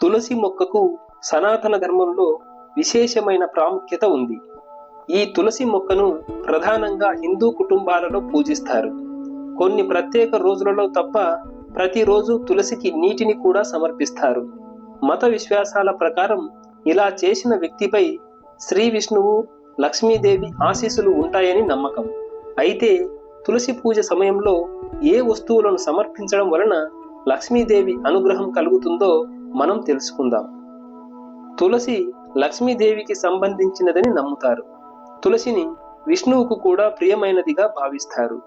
తులసి మొక్కకు సనాతన ధర్మంలో విశేషమైన ప్రాముఖ్యత ఉంది. ఈ తులసి మొక్కను ప్రధానంగా హిందూ కుటుంబాలలో పూజిస్తారు. కొన్ని ప్రత్యేక రోజులలో తప్ప ప్రతిరోజు తులసికి నీటిని కూడా సమర్పిస్తారు. మత విశ్వాసాల ప్రకారం ఇలా చేసిన వ్యక్తిపై శ్రీ విష్ణువు లక్ష్మీదేవి ఆశీస్సులు ఉంటాయని నమ్మకం. అయితే తులసి పూజ సమయంలో ఏ వస్తువులను సమర్పించడం వలన లక్ష్మీదేవి అనుగ్రహం కలుగుతుందో మనం తెలుసుకుందాం. తులసి లక్ష్మీదేవికి సంబంధించినదని నమ్ముతారు. తులసిని విష్ణువుకు కూడా ప్రియమైనదిగా భావిస్తారు.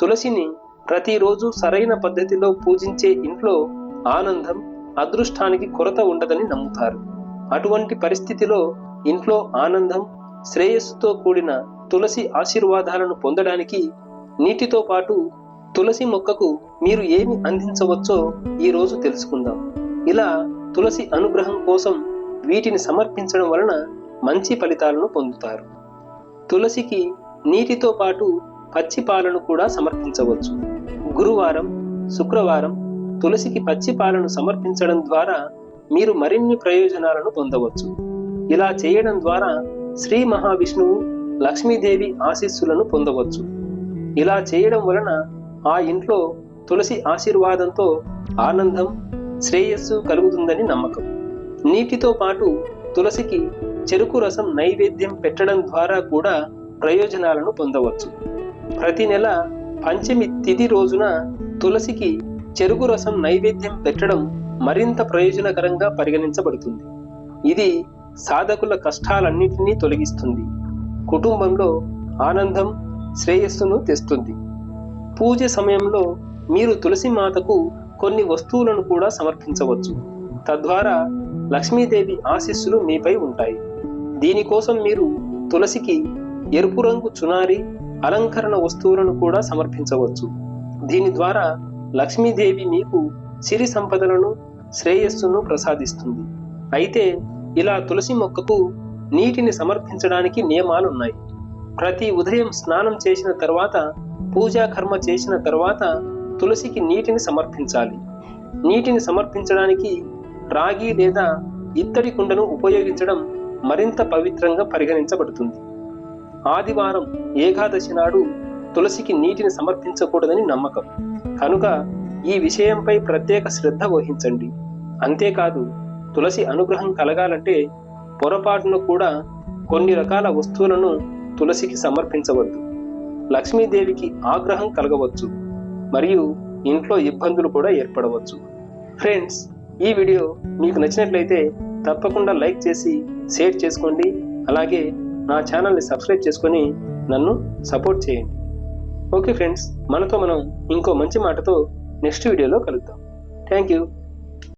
తులసిని ప్రతిరోజు సరైన పద్ధతిలో పూజించే ఇంట్లో ఆనందం అదృష్టానికి కొరత ఉండదని నమ్ముతారు. అటువంటి పరిస్థితిలో ఇంట్లో ఆనందం శ్రేయస్సుతో కూడిన తులసి ఆశీర్వాదాలను పొందడానికి నీటితో పాటు తులసి మొక్కకు మీరు ఏమి అందించవచ్చో ఈ రోజు తెలుసుకుందాం. ఇలా తులసి అనుగ్రహం కోసం వీటిని సమర్పించడం వలన మంచి ఫలితాలను పొందుతారు. తులసికి నీటితో పాటు పచ్చి పాలను కూడా సమర్పించవచ్చు. గురువారం శుక్రవారం తులసికి పచ్చి పాలను సమర్పించడం ద్వారా మీరు మరిన్ని ప్రయోజనాలను పొందవచ్చు. ఇలా చేయడం ద్వారా శ్రీ మహావిష్ణువు లక్ష్మీదేవి ఆశీస్సులను పొందవచ్చు. ఇలా చేయడం వలన ఆ ఇంట్లో తులసి ఆశీర్వాదంతో ఆనందం శ్రేయస్సు కలుగుతుందని నమ్మకం. నీటితో పాటు తులసికి చెరుకు రసం నైవేద్యం పెట్టడం ద్వారా కూడా ప్రయోజనాలను పొందవచ్చు. ప్రతి నెల పంచమి తిథి రోజున తులసికి చెరుకు రసం నైవేద్యం పెట్టడం మరింత ప్రయోజనకరంగా పరిగణించబడుతుంది. ఇది సాధకుల కష్టాలన్నింటినీ తొలగిస్తుంది. కుటుంబంలో ఆనందం శ్రేయస్సును తెస్తుంది. పూజ సమయంలో మీరు తులసి మాతకు కొన్ని వస్తువులను కూడా సమర్పించవచ్చు. తద్వారా లక్ష్మీదేవి ఆశీస్సులు మీపై ఉంటాయి. దీనికోసం మీరు తులసికి ఎరుపు రంగు చునారి అలంకరణ వస్తువులను కూడా సమర్పించవచ్చు. దీని ద్వారా లక్ష్మీదేవి మీకు సిరి సంపదలను శ్రేయస్సును ప్రసాదిస్తుంది. అయితే ఇలా తులసి మొక్కకు నీటిని సమర్పించడానికి నియమాలున్నాయి. ప్రతి ఉదయం స్నానం చేసిన తర్వాత పూజా కర్మ చేసిన తర్వాత తులసికి నీటిని సమర్పించాలి. నీటిని సమర్పించడానికి రాగి లేదా ఇత్తడి కుండను ఉపయోగించడం మరింత పవిత్రంగా పరిగణించబడుతుంది. ఆదివారం ఏకాదశి నాడు తులసికి నీటిని సమర్పించకూడదని నమ్మకం. కనుక ఈ విషయంపై ప్రత్యేక శ్రద్ధ వహించండి. అంతేకాదు తులసి అనుగ్రహం కలగాలంటే పొరపాటును కూడా కొన్ని రకాల వస్తువులను తులసికి సమర్పించవద్దు. లక్ష్మీదేవికి ఆగ్రహం కలగవచ్చు. మరియు ఇంట్లో ఇబ్బందులు కూడా ఏర్పడవచ్చు. ఫ్రెండ్స్ ఈ వీడియో మీకు నచ్చినట్లయితే తప్పకుండా లైక్ చేసి షేర్ చేసుకోండి. అలాగే నా ఛానల్ని సబ్స్క్రైబ్ చేసుకొని నన్ను సపోర్ట్ చేయండి. ఓకే ఫ్రెండ్స్ మనతో మనం ఇంకో మంచి మాటతో నెక్స్ట్ వీడియోలో కలుద్దాం. Thank you.